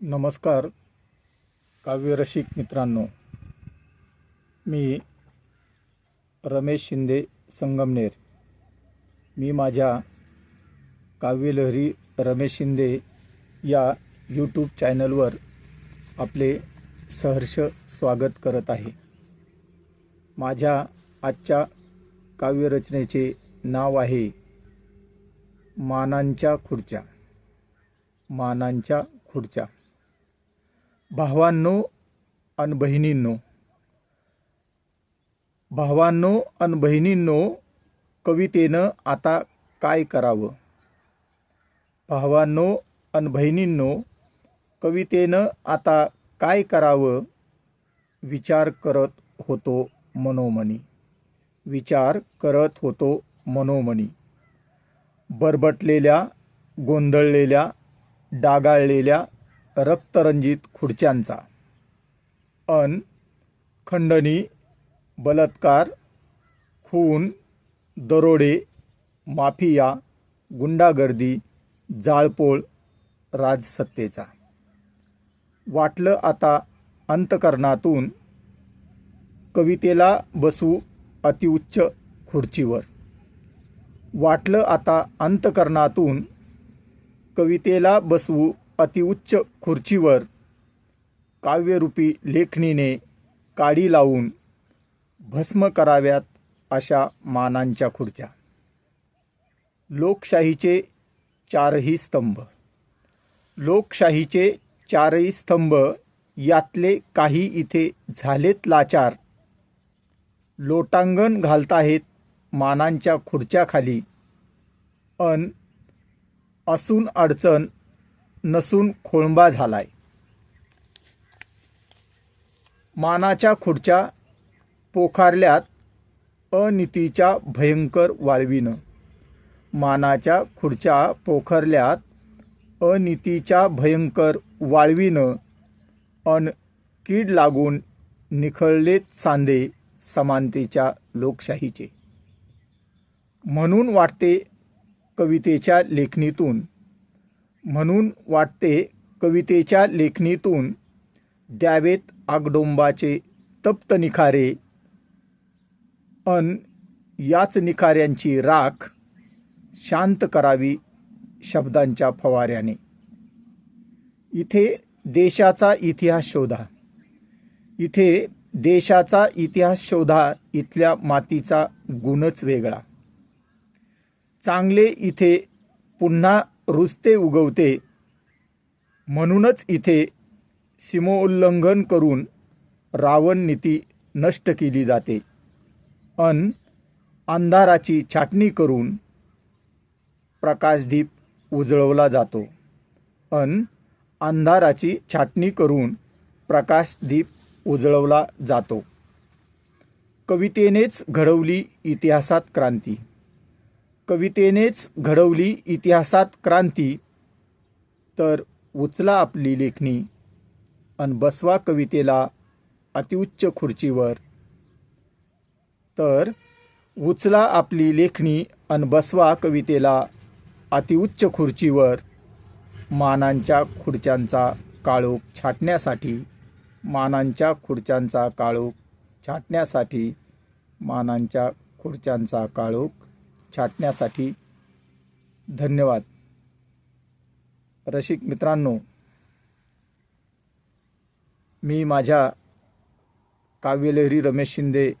नमस्कार काव्यरसिक मित्रांनो. मी रमेश शिंदे संगमनेर. मी माझ्या काव्यलहरी रमेश शिंदे या यूट्यूब चॅनलवर आपले सहर्ष स्वागत करत आहे. माझ्या आजच्या काव्यरचनेचे नाव आहे मानांच्या खुर्च्या. मानांच्या खुर्च्या. भावांनो अन बहिणींनो. भावांनो अन बहिणींनो कवितेनं आता काय करावं? भावांनो अन बहिणींनो कवितेनं आता काय करावं? विचार करत होतो मनोमनी. विचार करत होतो मनोमनी. बरबटलेल्या गोंधळलेल्या डागाळलेल्या रक्तरंजित खुर्च्यांचा. अन खंडणी बलात्कार खून दरोडे माफिया गुंडागर्दी जाळपोळ राजसत्तेचा. वाटलं आता अंतकरणातून कवितेला बसू अतिउच्च खुर्चीवर. वाटलं आता अंतकरणातून कवितेला बसवू अतिउच्च खुर्चीवर काव्यरूपी लेखणीने काडी लावून भस्म कराव्यात अशा मानांच्या खुर्च्या. लोकशाहीचे चारही स्तंभ. लोकशाहीचे चारही स्तंभ यातले काही इथे झालेत लाचार. लोटांगण घालताहेत मानांच्या खुर्च्याखाली. अन असून अडचण नसून खोळंबा झालाय. मानाच्या खुर्च्या पोखारल्यात अनितीच्या भयंकर वाळवीनं. मानाच्या खुर्च्या पोखरल्यात अनितीच्या भयंकर वाळवीनं अन कीड लागून निखळलेत सांदे समानतेच्या लोकशाहीचे. म्हणून वाटते कवितेच्या लेखणीतून म्हणून वाटते कवितेच्या लेखणीतून द्यावेत आगडोंबाचे तप्त निखारे. अन याच निखाऱ्यांची राख शांत करावी शब्दांच्या फवाऱ्याने. इथे देशाचा इतिहास शोधा. इथे देशाचा इतिहास शोधा इथल्या मातीचा गुणच वेगळा. चांगले इथे पुन्हा रुजते उगवते. म्हणूनच इथे सीमोल्लंघन करून रावण नीती नष्ट केली जाते. अन अंधाराची छाटणी करून प्रकाशदीप उजळवला जातो. अन अंधाराची छाटणी करून प्रकाशदीप उजळवला जातो. कवितेनेच घडवली इतिहासात क्रांती. कवितेनेच घडवली इतिहासात क्रांती. तर उचला आपली लेखणी अन बसवा कवितेला अतिउच्च खुर्चीवर. तर उचला आपली लेखणी अन बसवा कवितेला अतिउच्च खुर्चीवर. मानांच्या खुर्च्यांचा काळोख छाटण्यासाठी मानांच्या खुर्च्यांचा काळोख छाटण्यासाठी मानांच्या खुर्च्यांचा काळोख छाटण्यासाठी धन्यवाद. रसिक मित्रांनो मी माझ्या काव्यलहरी रमेश शिंदे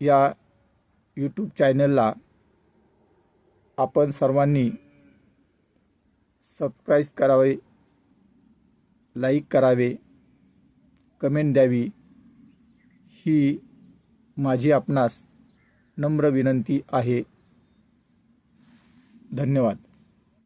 या यूट्यूब चॅनलला आपण सर्वांनी सबस्क्राईब करावे लाईक करावे कमेंट द्यावी ही माझी आपणास नम्र विनंती आहे. धन्यवाद.